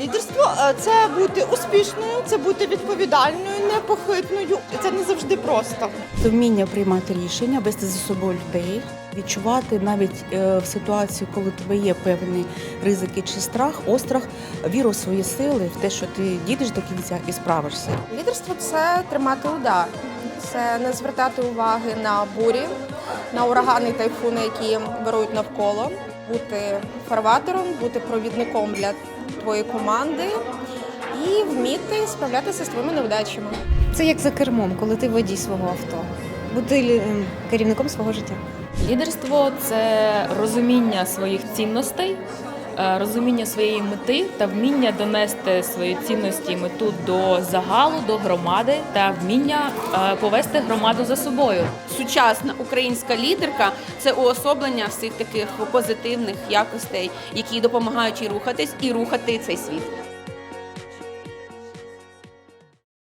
Лідерство е, це бути успішною, це бути відповідальною, непохитною. Це не завжди просто. Це вміння приймати рішення, вести за собою людей, відчувати навіть е, в ситуації, коли тебе є певні ризики чи страх, острах, віру в свої сили, в те, що ти дійдеш до кінця і справишся. Лідерство це тримати удар, це не звертати уваги на бурі, на урагани тайфуни, які вирують навколо, бути фарватером, бути провідником для твоєї команди і вміти справлятися з твоїми невдачами. Це як за кермом, коли ти водій свого авто. Бути лі- ем, керівником свого життя. Лідерство це розуміння своїх цінностей, розуміння своєї мети та вміння донести свої цінності і мету до загалу, до громади та вміння е, повести громаду за собою. сучасна українська лідерка це уособлення всіх таких позитивних якостей, які допомагають їй рухатись і рухати цей світ.